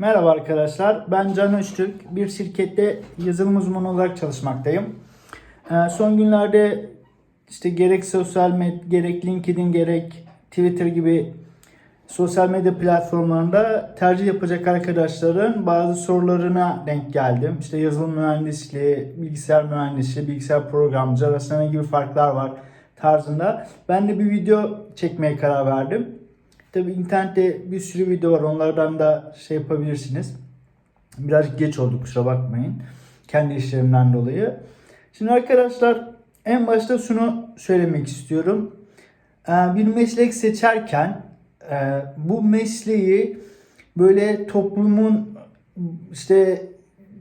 Merhaba arkadaşlar, ben Can Öztürk. Bir şirkette yazılım uzmanı olarak çalışmaktayım. Ee, son günlerde işte gerek sosyal medya, gerek LinkedIn, gerek Twitter gibi sosyal medya platformlarında tercih yapacak arkadaşların bazı sorularına denk geldim. İşte yazılım mühendisliği, bilgisayar mühendisliği, bilgisayar programcı arasında gibi farklar var tarzında. Ben de bir video çekmeye karar verdim. Tabi internette bir sürü video var. Onlardan da şey yapabilirsiniz. Birazcık geç oldu kusura bakmayın. Kendi işlerimden dolayı. Şimdi arkadaşlar en başta şunu söylemek istiyorum. Ee, Bir meslek seçerken e, bu mesleği böyle toplumun işte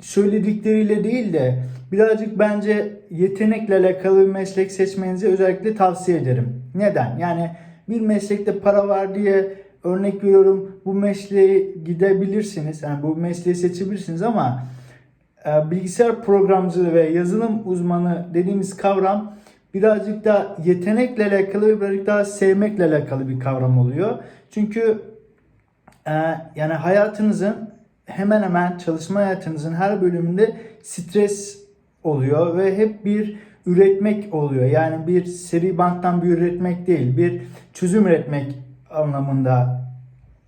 söyledikleriyle değil de birazcık bence yetenekle alakalı bir meslek seçmenizi özellikle tavsiye ederim. Neden? Yani bir meslekte para var diye örnek veriyorum bu mesleğe gidebilirsiniz. Yani bu mesleği seçebilirsiniz ama e, bilgisayar programcılığı ve yazılım uzmanı dediğimiz kavram birazcık da yetenekle alakalı birazcık daha sevmekle alakalı bir kavram oluyor. Çünkü e, yani hayatınızın hemen hemen çalışma hayatınızın her bölümünde stres oluyor ve hep bir üretmek oluyor. Yani bir seri banktan bir üretmek değil, bir çözüm üretmek anlamında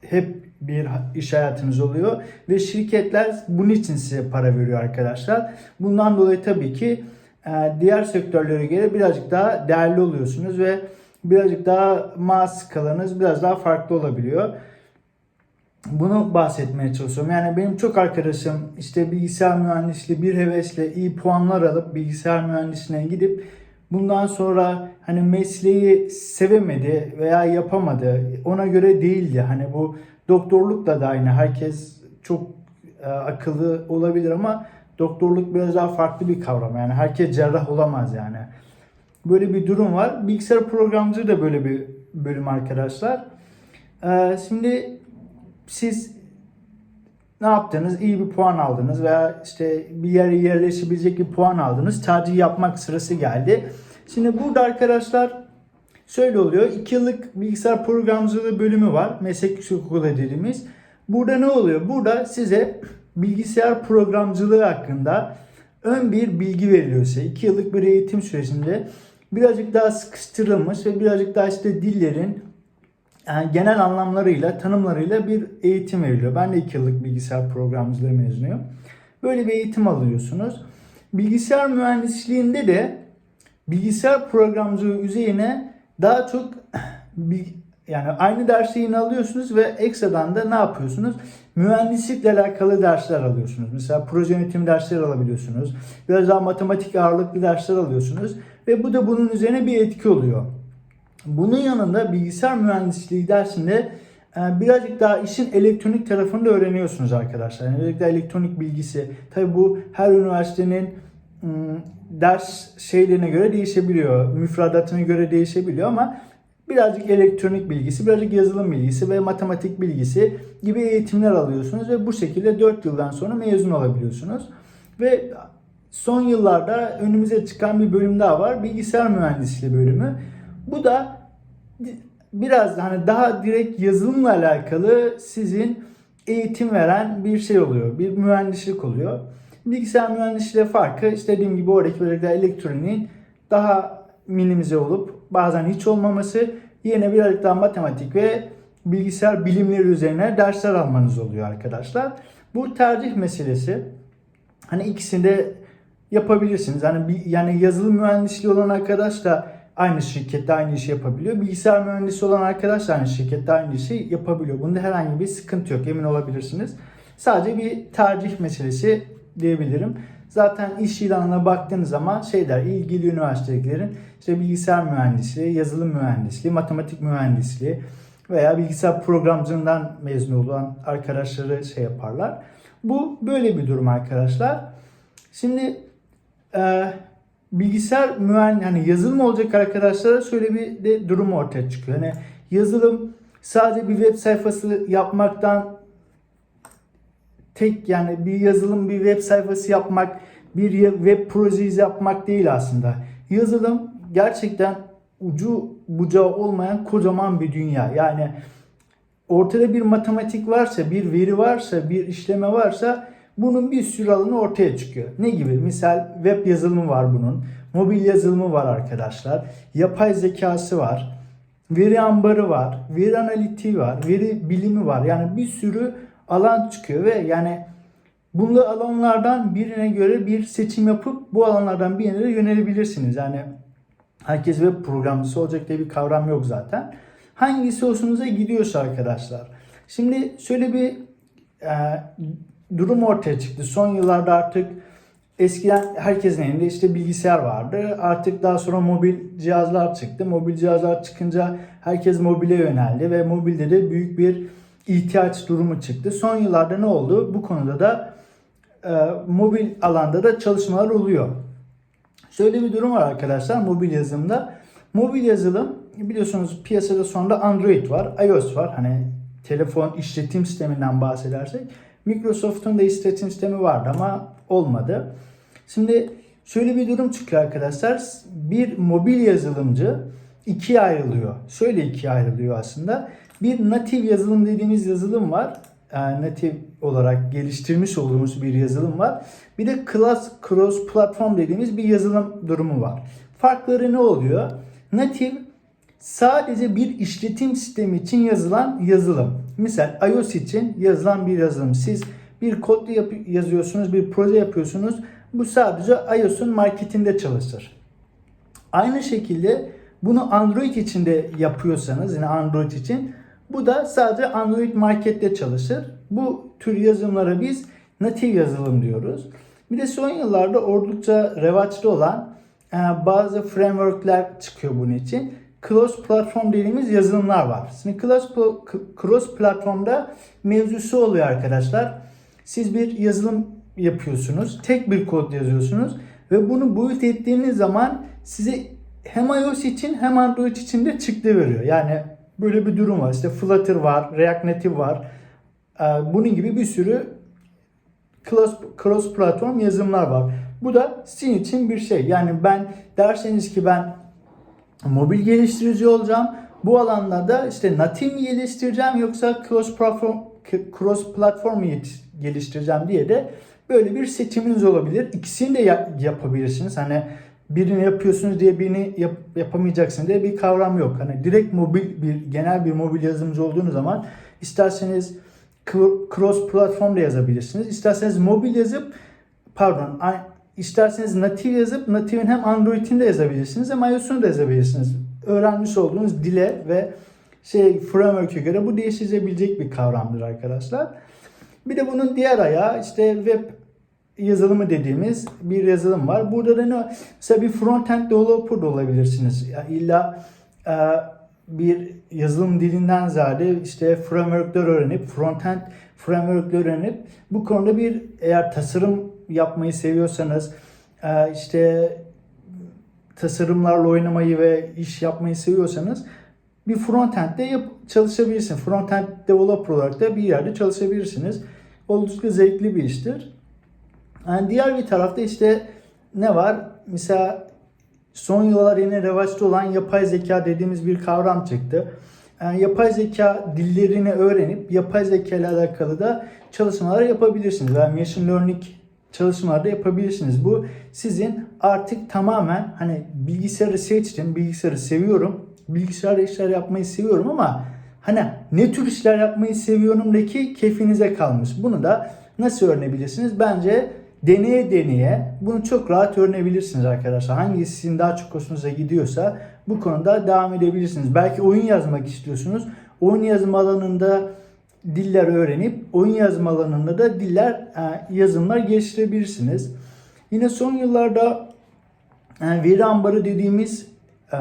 hep bir iş hayatınız oluyor ve şirketler bunun için size para veriyor arkadaşlar. Bundan dolayı tabii ki e, diğer sektörlere göre birazcık daha değerli oluyorsunuz ve birazcık daha maaş skalanız biraz daha farklı olabiliyor. Bunu bahsetmeye çalışıyorum. Yani benim çok arkadaşım işte bilgisayar mühendisliği bir hevesle iyi puanlar alıp bilgisayar mühendisliğine gidip bundan sonra hani mesleği sevemedi veya yapamadı. Ona göre değildi. Hani bu doktorlukla da aynı. Herkes çok e, akıllı olabilir ama doktorluk biraz daha farklı bir kavram. Yani herkes cerrah olamaz yani. Böyle bir durum var. Bilgisayar programcılığı da böyle bir bölüm arkadaşlar. Ee, şimdi siz ne yaptınız? İyi bir puan aldınız veya işte bir yere yerleşebilecek bir puan aldınız. Tercih yapmak sırası geldi. Şimdi burada arkadaşlar şöyle oluyor. 2 yıllık bilgisayar programcılığı bölümü var. Meslek yüksek okulu dediğimiz. Burada ne oluyor? Burada size bilgisayar programcılığı hakkında ön bir bilgi veriliyor size. 2 yıllık bir eğitim sürecinde birazcık daha sıkıştırılmış ve birazcık daha işte dillerin yani genel anlamlarıyla, tanımlarıyla bir eğitim veriliyor. Ben de 2 yıllık bilgisayar programcılığı mezunuyum. Böyle bir eğitim alıyorsunuz. Bilgisayar mühendisliğinde de bilgisayar programcılığı üzerine daha çok yani aynı dersi yine alıyorsunuz ve ekstradan da ne yapıyorsunuz? Mühendislikle alakalı dersler alıyorsunuz. Mesela proje yönetim dersleri alabiliyorsunuz. Biraz daha matematik ağırlıklı dersler alıyorsunuz. Ve bu da bunun üzerine bir etki oluyor. Bunun yanında bilgisayar mühendisliği dersinde e, birazcık daha işin elektronik tarafını da öğreniyorsunuz arkadaşlar. Yani daha elektronik bilgisi. Tabi bu her üniversitenin ders şeylerine göre değişebiliyor. Müfredatına göre değişebiliyor ama birazcık elektronik bilgisi, birazcık yazılım bilgisi ve matematik bilgisi gibi eğitimler alıyorsunuz ve bu şekilde 4 yıldan sonra mezun olabiliyorsunuz. Ve son yıllarda önümüze çıkan bir bölüm daha var. Bilgisayar mühendisliği bölümü. Bu da biraz hani daha direkt yazılımla alakalı sizin eğitim veren bir şey oluyor. Bir mühendislik oluyor. Bilgisayar mühendisliği farkı işte dediğim gibi oradaki böyle elektroniğin daha minimize olup bazen hiç olmaması yine birazcık daha matematik ve bilgisayar bilimleri üzerine dersler almanız oluyor arkadaşlar. Bu tercih meselesi. Hani ikisini de yapabilirsiniz. Hani bir, yani yazılım mühendisliği olan arkadaş da aynı şirkette aynı işi yapabiliyor. Bilgisayar mühendisi olan arkadaş da aynı şirkette aynı işi yapabiliyor. Bunda herhangi bir sıkıntı yok. Emin olabilirsiniz. Sadece bir tercih meselesi diyebilirim. Zaten iş ilanına baktığınız zaman şeyler ilgili üniversitelerin işte bilgisayar mühendisliği, yazılım mühendisliği, matematik mühendisliği veya bilgisayar programcılığından mezun olan arkadaşları şey yaparlar. Bu böyle bir durum arkadaşlar. Şimdi bilgisayar mühendis yani yazılım olacak arkadaşlara şöyle bir de durum ortaya çıkıyor. Yani yazılım sadece bir web sayfası yapmaktan tek yani bir yazılım bir web sayfası yapmak, bir web projesi yapmak değil aslında. Yazılım gerçekten ucu bucağı olmayan kocaman bir dünya. Yani ortada bir matematik varsa, bir veri varsa, bir işleme varsa bunun bir sürü alanı ortaya çıkıyor. Ne gibi? Misal web yazılımı var bunun. Mobil yazılımı var arkadaşlar. Yapay zekası var. Veri ambarı var. Veri analitiği var. Veri bilimi var. Yani bir sürü alan çıkıyor ve yani bunlu alanlardan birine göre bir seçim yapıp bu alanlardan birine de yönelebilirsiniz. Yani herkes web programcısı olacak diye bir kavram yok zaten. Hangisi hoşunuza gidiyorsa arkadaşlar. Şimdi şöyle bir e, durum ortaya çıktı. Son yıllarda artık eskiden herkesin elinde işte bilgisayar vardı. Artık daha sonra mobil cihazlar çıktı. Mobil cihazlar çıkınca herkes mobile yöneldi ve mobilde de büyük bir ihtiyaç durumu çıktı. Son yıllarda ne oldu? Bu konuda da e, mobil alanda da çalışmalar oluyor. Şöyle bir durum var arkadaşlar mobil yazılımda. Mobil yazılım biliyorsunuz piyasada sonra Android var, iOS var. Hani telefon işletim sisteminden bahsedersek Microsoft'un da işletim sistemi vardı ama olmadı. Şimdi şöyle bir durum çıkıyor arkadaşlar. Bir mobil yazılımcı ikiye ayrılıyor. Şöyle ikiye ayrılıyor aslında. Bir native yazılım dediğimiz yazılım var. Yani native olarak geliştirmiş olduğumuz bir yazılım var. Bir de class cross platform dediğimiz bir yazılım durumu var. Farkları ne oluyor? Native sadece bir işletim sistemi için yazılan yazılım. Misal iOS için yazılan bir yazılım. Siz bir kod yazıyorsunuz, bir proje yapıyorsunuz. Bu sadece iOS'un marketinde çalışır. Aynı şekilde bunu Android için de yapıyorsanız yine Android için bu da sadece Android markette çalışır. Bu tür yazılımlara biz native yazılım diyoruz. Bir de son yıllarda oldukça revaçta olan e, bazı frameworkler çıkıyor bunun için. Cross platform dediğimiz yazılımlar var. Şimdi cross, cross platformda mevzusu oluyor arkadaşlar. Siz bir yazılım yapıyorsunuz. Tek bir kod yazıyorsunuz. Ve bunu boyut ettiğiniz zaman size hem iOS için hem Android için de çıktı veriyor. Yani böyle bir durum var. İşte Flutter var, React Native var. Ee, Bunun gibi bir sürü cross, cross platform yazılımlar var. Bu da sizin için bir şey. Yani ben derseniz ki ben mobil geliştirici olacağım. Bu alanlarda işte native mi geliştireceğim yoksa cross platform cross platform geliştireceğim diye de böyle bir seçiminiz olabilir. İkisini de ya- yapabilirsiniz. Hani birini yapıyorsunuz diye birini yap- yapamayacaksınız diye bir kavram yok. Hani direkt mobil bir genel bir mobil yazılımcı olduğunuz zaman isterseniz cro- cross platform da yazabilirsiniz. İsterseniz mobil yazıp pardon isterseniz native yazıp native'in hem Android'ini de yazabilirsiniz hem iOS'unu da yazabilirsiniz. Öğrenmiş olduğunuz dile ve şey framework'e göre bu değişebilecek bir kavramdır arkadaşlar. Bir de bunun diğer ayağı işte web yazılımı dediğimiz bir yazılım var. Burada da ne? Mesela bir front-end developer da olabilirsiniz. Yani illa e, bir yazılım dilinden ziyade işte framework'ler öğrenip front-end framework'ler öğrenip bu konuda bir eğer tasarım yapmayı seviyorsanız e, işte tasarımlarla oynamayı ve iş yapmayı seviyorsanız bir frontend'de yap, çalışabilirsiniz. Frontend developer olarak da bir yerde çalışabilirsiniz. Oldukça zevkli bir iştir. Yani diğer bir tarafta işte ne var? Mesela son yıllar yine revaçta olan yapay zeka dediğimiz bir kavram çıktı. Yani yapay zeka dillerini öğrenip yapay zeka ile alakalı da çalışmalar yapabilirsiniz. Yani machine learning çalışmalar da yapabilirsiniz. Bu sizin artık tamamen hani bilgisayarı seçtim, bilgisayarı seviyorum, bilgisayarda işler yapmayı seviyorum ama hani ne tür işler yapmayı seviyorumdaki keyfinize kalmış. Bunu da nasıl öğrenebilirsiniz? Bence deneye deneye bunu çok rahat öğrenebilirsiniz arkadaşlar. Hangisi sizin daha çok hoşunuza gidiyorsa bu konuda devam edebilirsiniz. Belki oyun yazmak istiyorsunuz. Oyun yazma alanında diller öğrenip oyun yazma alanında da diller e, yazılımlar geliştirebilirsiniz. Yine son yıllarda e, veri ambarı dediğimiz e,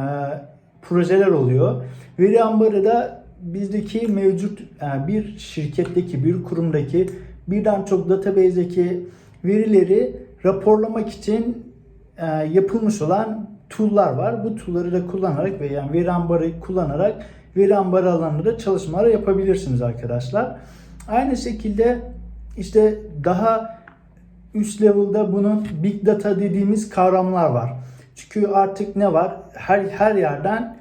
projeler oluyor. Veri ambarı da bizdeki mevcut bir şirketteki, bir kurumdaki birden çok database'deki verileri raporlamak için yapılmış olan tool'lar var. Bu tool'ları da kullanarak ve yani veri ambarı kullanarak veri ambarı alanında çalışmalar yapabilirsiniz arkadaşlar. Aynı şekilde işte daha üst level'da bunun big data dediğimiz kavramlar var. Çünkü artık ne var? Her her yerden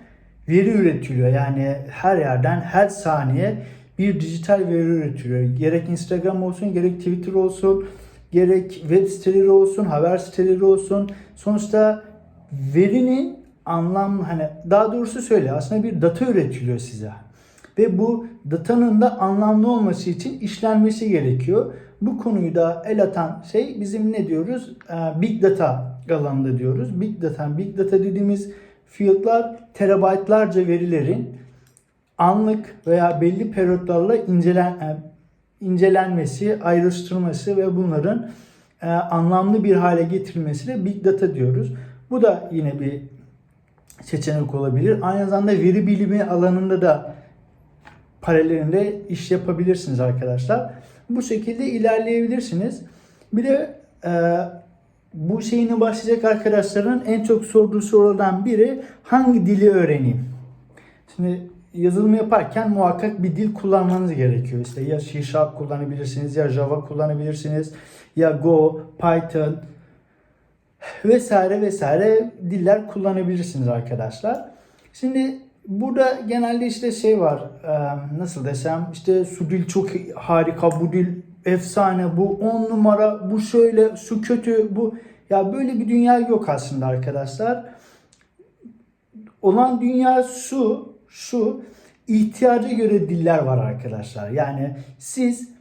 veri üretiliyor. Yani her yerden her saniye bir dijital veri üretiliyor. Gerek Instagram olsun, gerek Twitter olsun, gerek web siteleri olsun, haber siteleri olsun. Sonuçta verinin anlam hani daha doğrusu söyle aslında bir data üretiliyor size. Ve bu datanın da anlamlı olması için işlenmesi gerekiyor. Bu konuyu da el atan şey bizim ne diyoruz? Ee, Big data alanında diyoruz. Big data, big data dediğimiz fiyatlar terabaytlarca verilerin anlık veya belli periyotlarla incelen, e, incelenmesi, ayrıştırılması ve bunların e, anlamlı bir hale getirilmesine big data diyoruz. Bu da yine bir seçenek olabilir. Aynı zamanda veri bilimi alanında da paralelinde iş yapabilirsiniz arkadaşlar. Bu şekilde ilerleyebilirsiniz. Bir de e, bu şeyine başlayacak arkadaşların en çok sorduğu sorulardan biri hangi dili öğreneyim? Şimdi yazılım yaparken muhakkak bir dil kullanmanız gerekiyor. İşte ya C kullanabilirsiniz ya Java kullanabilirsiniz ya Go, Python vesaire vesaire diller kullanabilirsiniz arkadaşlar. Şimdi burada genelde işte şey var e, nasıl desem işte şu dil çok harika bu dil efsane bu on numara bu şöyle şu kötü bu ya böyle bir dünya yok aslında arkadaşlar. Olan dünya şu şu ihtiyaca göre diller var arkadaşlar. Yani siz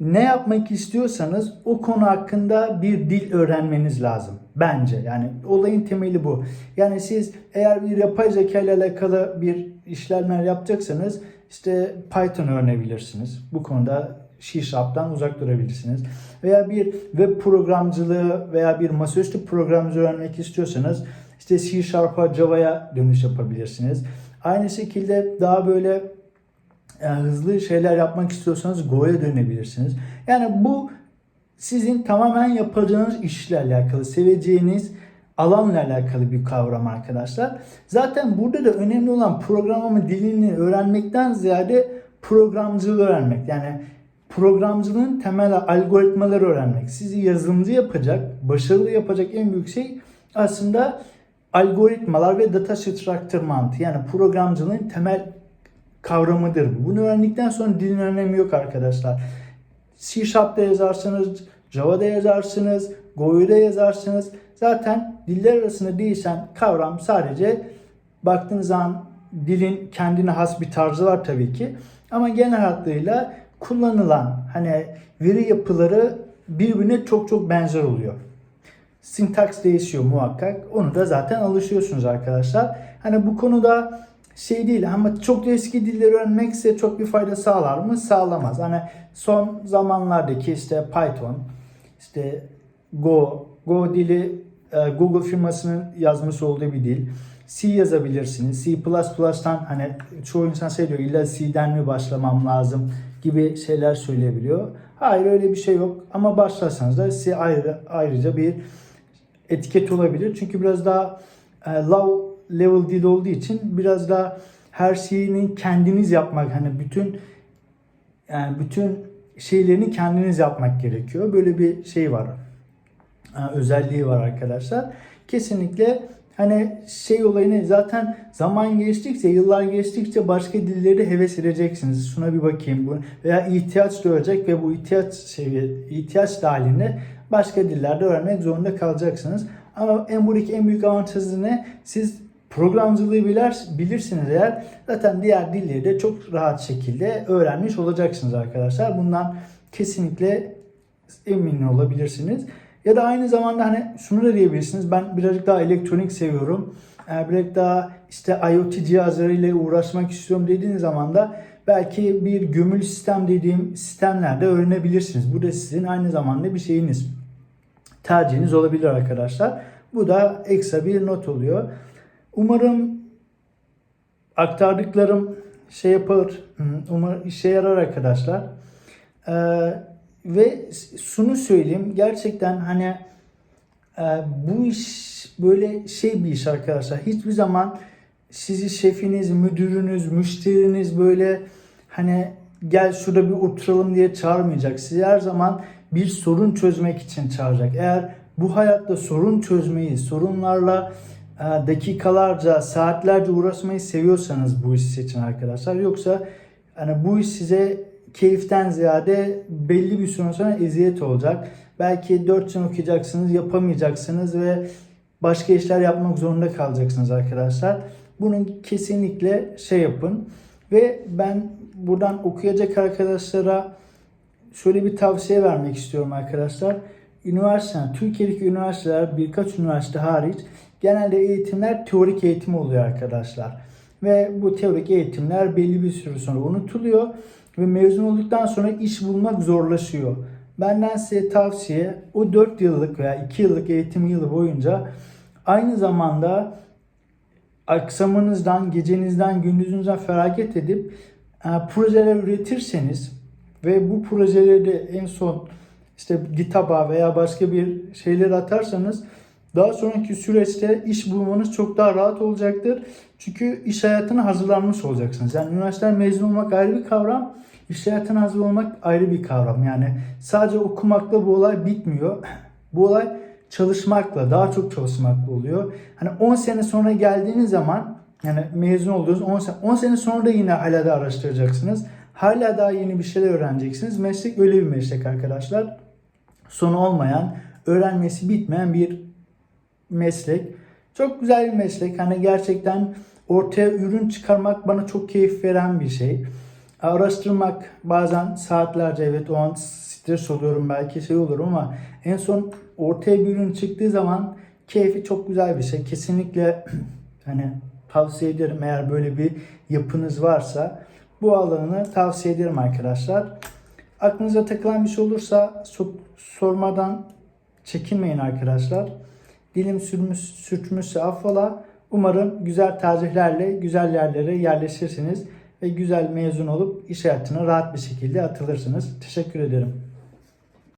ne yapmak istiyorsanız o konu hakkında bir dil öğrenmeniz lazım. Bence yani olayın temeli bu. Yani siz eğer bir yapay zeka ile alakalı bir işlemler yapacaksanız işte Python öğrenebilirsiniz. Bu konuda C Sharp'tan uzak durabilirsiniz. Veya bir web programcılığı veya bir masaüstü programcılığı öğrenmek istiyorsanız işte C Sharp'a Java'ya dönüş yapabilirsiniz. Aynı şekilde daha böyle yani hızlı şeyler yapmak istiyorsanız Go'ya dönebilirsiniz. Yani bu sizin tamamen yapacağınız işle alakalı, seveceğiniz alanla alakalı bir kavram arkadaşlar. Zaten burada da önemli olan programlama dilini öğrenmekten ziyade programcılığı öğrenmek. Yani programcılığın temel algoritmaları öğrenmek. Sizi yazılımcı yapacak, başarılı yapacak en büyük şey aslında algoritmalar ve data structure mantığı. Yani programcılığın temel kavramıdır bu. Bunu öğrendikten sonra dilin önemi yok arkadaşlar. C Sharp'ta yazarsınız, Java'da yazarsınız, Go'da yazarsınız. Zaten diller arasında değişen kavram sadece baktığınız zaman dilin kendine has bir tarzı var tabii ki. Ama genel hatlarıyla kullanılan hani veri yapıları birbirine çok çok benzer oluyor. Sintaks değişiyor muhakkak. Onu da zaten alışıyorsunuz arkadaşlar. Hani bu konuda şey değil ama çok eski dilleri öğrenmekse çok bir fayda sağlar mı? Sağlamaz. Hani son zamanlardaki işte Python, işte Go, Go dili e, Google firmasının yazmış olduğu bir dil. C yazabilirsiniz. C++'tan hani çoğu insan şey diyor illa C'den mi başlamam lazım gibi şeyler söyleyebiliyor. Hayır öyle bir şey yok ama başlarsanız da C ayrı, ayrıca bir etiket olabilir. Çünkü biraz daha e, low level dil olduğu için biraz daha her şeyini kendiniz yapmak hani bütün yani bütün şeylerini kendiniz yapmak gerekiyor. Böyle bir şey var. Özelliği var arkadaşlar. Kesinlikle hani şey olayını zaten zaman geçtikçe, yıllar geçtikçe başka dilleri heves edeceksiniz. Şuna bir bakayım bu veya ihtiyaç duyacak ve bu ihtiyaç seviye ihtiyaç dahilinde başka dillerde öğrenmek zorunda kalacaksınız. Ama en buradaki en büyük avantajı ne? Siz programcılığı bilir, bilirsiniz eğer zaten diğer dilleri de çok rahat şekilde öğrenmiş olacaksınız arkadaşlar. Bundan kesinlikle emin olabilirsiniz. Ya da aynı zamanda hani şunu da diyebilirsiniz. Ben birazcık daha elektronik seviyorum. Ee, birazcık daha işte IoT cihazlarıyla uğraşmak istiyorum dediğiniz zaman da belki bir gömülü sistem dediğim sistemlerde öğrenebilirsiniz. Bu da sizin aynı zamanda bir şeyiniz. Tercihiniz olabilir arkadaşlar. Bu da ekstra bir not oluyor. Umarım aktardıklarım şey yapar, umarım işe yarar arkadaşlar. Ee, ve şunu söyleyeyim, gerçekten hani e, bu iş böyle şey bir iş arkadaşlar. Hiçbir zaman sizi şefiniz, müdürünüz, müşteriniz böyle hani gel şurada bir oturalım diye çağırmayacak. Sizi her zaman bir sorun çözmek için çağıracak. Eğer bu hayatta sorun çözmeyi, sorunlarla dakikalarca, saatlerce uğraşmayı seviyorsanız bu işi seçin arkadaşlar. Yoksa hani bu iş size keyiften ziyade belli bir süre sonra eziyet olacak. Belki 4 sene okuyacaksınız, yapamayacaksınız ve başka işler yapmak zorunda kalacaksınız arkadaşlar. Bunun kesinlikle şey yapın. Ve ben buradan okuyacak arkadaşlara şöyle bir tavsiye vermek istiyorum arkadaşlar. Üniversite, Türkiye'deki üniversiteler birkaç üniversite hariç genelde eğitimler teorik eğitim oluyor arkadaşlar. Ve bu teorik eğitimler belli bir süre sonra unutuluyor ve mezun olduktan sonra iş bulmak zorlaşıyor. Benden size tavsiye o 4 yıllık veya 2 yıllık eğitim yılı boyunca aynı zamanda aksamınızdan, gecenizden, gündüzünüzden feragat edip e, projeler üretirseniz ve bu projeleri en son işte GitHub'a veya başka bir şeyler atarsanız daha sonraki süreçte iş bulmanız çok daha rahat olacaktır. Çünkü iş hayatına hazırlanmış olacaksınız. Yani üniversiteden mezun olmak ayrı bir kavram, iş hayatına hazır olmak ayrı bir kavram. Yani sadece okumakla bu olay bitmiyor. Bu olay çalışmakla, daha çok çalışmakla oluyor. Hani 10 sene sonra geldiğiniz zaman yani mezun olduğunuz 10 sene, 10 sene sonra da yine hala da araştıracaksınız. Hala daha yeni bir şeyler öğreneceksiniz. Meslek öyle bir meslek arkadaşlar. Sonu olmayan, öğrenmesi bitmeyen bir meslek. Çok güzel bir meslek. Hani gerçekten ortaya ürün çıkarmak bana çok keyif veren bir şey. Araştırmak bazen saatlerce evet o an stres oluyorum belki şey olur ama en son ortaya bir ürün çıktığı zaman keyfi çok güzel bir şey. Kesinlikle hani tavsiye ederim eğer böyle bir yapınız varsa bu alanı tavsiye ederim arkadaşlar. Aklınıza takılan bir şey olursa so- sormadan çekinmeyin arkadaşlar. Dilim sürmüş, sürtmüşse affola. Umarım güzel tercihlerle güzel yerlere yerleşirsiniz ve güzel mezun olup iş hayatına rahat bir şekilde atılırsınız. Teşekkür ederim.